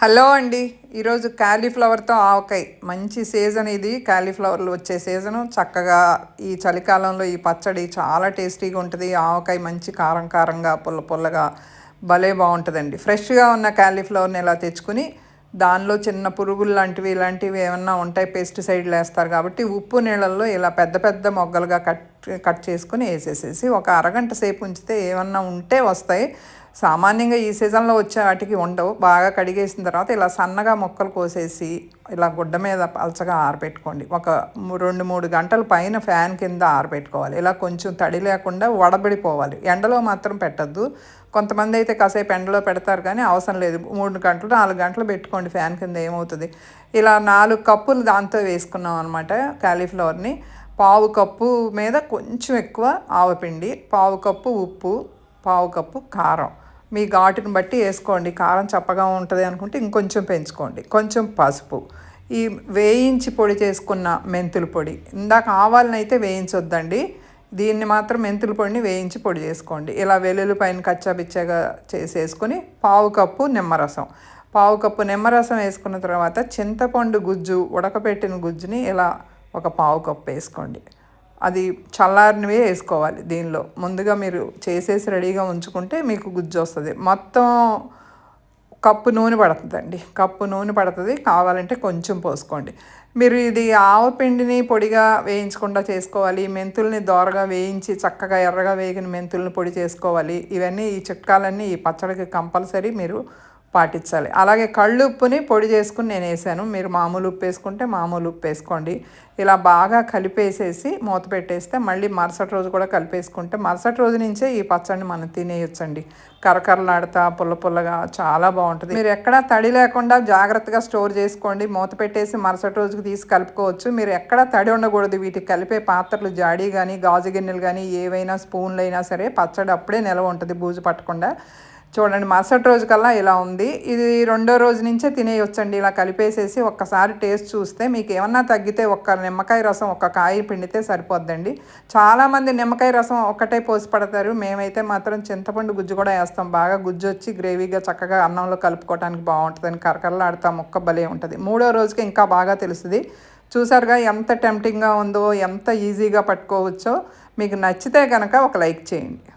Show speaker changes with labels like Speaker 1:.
Speaker 1: Hello అండి. ఈరోజు క్యాలీఫ్లవర్తో ఆవకాయ. మంచి సీజన్ ఇది. క్యాలీఫ్లవర్లు వచ్చే సీజను. చక్కగా ఈ చలికాలంలో ఈ పచ్చడి చాలా టేస్టీగా ఉంటుంది. ఆవకాయ మంచి కారం కారంగా పుల్ల పుల్లగా భలే బాగుంటుందండి. ఫ్రెష్గా ఉన్న క్యాలీఫ్లవర్ని ఇలా తెచ్చుకుని దానిలో చిన్న పురుగులు లాంటివి ఇలాంటివి ఏమన్నా ఉంటాయి పెస్టిసైడ్లు వేస్తారు కాబట్టి ఉప్పు నీళ్ళల్లో ఇలా పెద్ద పెద్ద మొగ్గలుగా కట్ కట్ చేసుకుని వేసేసేసి ఒక అరగంట సేపు ఉంచితే ఏమన్నా ఉంటే వస్తాయి. సామాన్యంగా ఈ సీజన్లో వచ్చే వాటికి ఉండవు. బాగా కడిగేసిన తర్వాత ఇలా సన్నగా మొక్కలు కోసేసి ఇలా గుడ్డ మీద పలచగా ఆరబెట్టుకోండి. ఒక రెండు మూడు గంటల పైన ఫ్యాన్ కింద ఆరబెట్టుకోవాలి. ఇలా కొంచెం తడి లేకుండా వడబడిపోవాలి. ఎండలో మాత్రం పెట్టద్దు. కొంతమంది అయితే కాసేపు ఎండలో పెడతారు కానీ అవసరం లేదు. మూడు గంటలు నాలుగు గంటలు పెట్టుకోండి ఫ్యాన్ కింద ఏమవుతుంది. ఇలా నాలుగు కప్పులు దాంతో వేసుకున్నాం అనమాట కాలీఫ్లవర్ని పావు కప్పు మీద కొంచెం ఎక్కువ ఆవపిండి పావు కప్పు ఉప్పు పావు కప్పు కారం. మీ ఘాటుని బట్టి వేసుకోండి. కారం చప్పగా ఉంటుంది అనుకుంటే ఇంకొంచెం పెంచుకోండి. కొంచెం పసుపు. ఈ వేయించి పొడి చేసుకున్న మెంతుల పొడి. ఇందాక ఆవాలనైతే వేయించొద్దండి. దీన్ని మాత్రం మెంతుల పొడిని వేయించి పొడి చేసుకోండి. ఇలా వెల్లుల్లి పైన కచ్చాబిచ్చాగా చేసేసుకొని పావు కప్పు నిమ్మరసం. పావు కప్పు నిమ్మరసం వేసుకున్న తర్వాత చింతపండు గుజ్జు ఉడకపెట్టిన గుజ్జుని ఇలా ఒక పావు కప్పు వేసుకోండి. అది చల్లారినవే వేసుకోవాలి దీనిలో. ముందుగా మీరు చేసేసి రెడీగా ఉంచుకుంటే మీకు గుజ్జు వస్తుంది. మొత్తం కప్పు నూనె పడుతుందండి. కప్పు నూనె పడుతుంది. కావాలంటే కొంచెం పోసుకోండి. మీరు ఇది ఆవపిండిని పొడిగా వేయించకుండా చేసుకోవాలి. మెంతుల్ని దోరగా వేయించి చక్కగా ఎర్రగా వేగిన మెంతుల్ని పొడి చేసుకోవాలి. ఇవన్నీ ఈ చిట్కాలన్నీ ఈ పచ్చడికి కంపల్సరీ మీరు పాటించాలి. అలాగే కళ్ళు ఉప్పుని పొడి చేసుకుని నేను వేసాను. మీరు మామూలు ఉప్పు వేసుకుంటే మామూలు ఉప్పు వేసుకోండి. ఇలా బాగా కలిపేసేసి మూత పెట్టేస్తే మళ్ళీ మరుసటి రోజు కూడా కలిపేసుకుంటే మరుసటి రోజు నుంచే ఈ పచ్చడిని మనం తినేయొచ్చండి. కరకరలాడుతా పుల్ల పుల్లగా చాలా బాగుంటుంది. మీరు ఎక్కడా తడి లేకుండా జాగ్రత్తగా స్టోర్ చేసుకోండి. మూత పెట్టేసి మరుసటి రోజుకి తీసి కలుపుకోవచ్చు. మీరు ఎక్కడా తడి ఉండకూడదు. వీటికి కలిపే పాత్రలు జాడీ కానీ గాజు గిన్నెలు కానీ ఏవైనా స్పూన్లు అయినా సరే పచ్చడి అప్పుడే నిలవ ఉంటుంది. బూజు పట్టకుండా చూడండి మరుసటి రోజు కల్లా ఇలా ఉంది. ఇది రెండో రోజు నుంచే తినేయొచ్చండి. ఇలా కలిపేసేసి ఒక్కసారి టేస్ట్ చూస్తే మీకు ఏమన్నా తగ్గితే ఒక్క నిమ్మకాయ రసం ఒక్క కాయ పిండితే సరిపోద్దండి. చాలామంది నిమ్మకాయ రసం ఒక్కటే పోసి పడతారు. మేమైతే మాత్రం చింతపండు గుజ్జు కూడా వేస్తాం. బాగా గుజ్జు వచ్చి గ్రేవీగా చక్కగా అన్నంలో కలుపుకోవడానికి బాగుంటుందని కరకరలాడుతా. ముక్క భలే ఉంటుంది. మూడో రోజుకి ఇంకా బాగా తెలుస్తుంది. చూసారుగా ఎంత టెంప్టింగ్గా ఉందో ఎంత ఈజీగా పట్టుకోవచ్చో. మీకు నచ్చితే కనుక ఒక లైక్ చేయండి.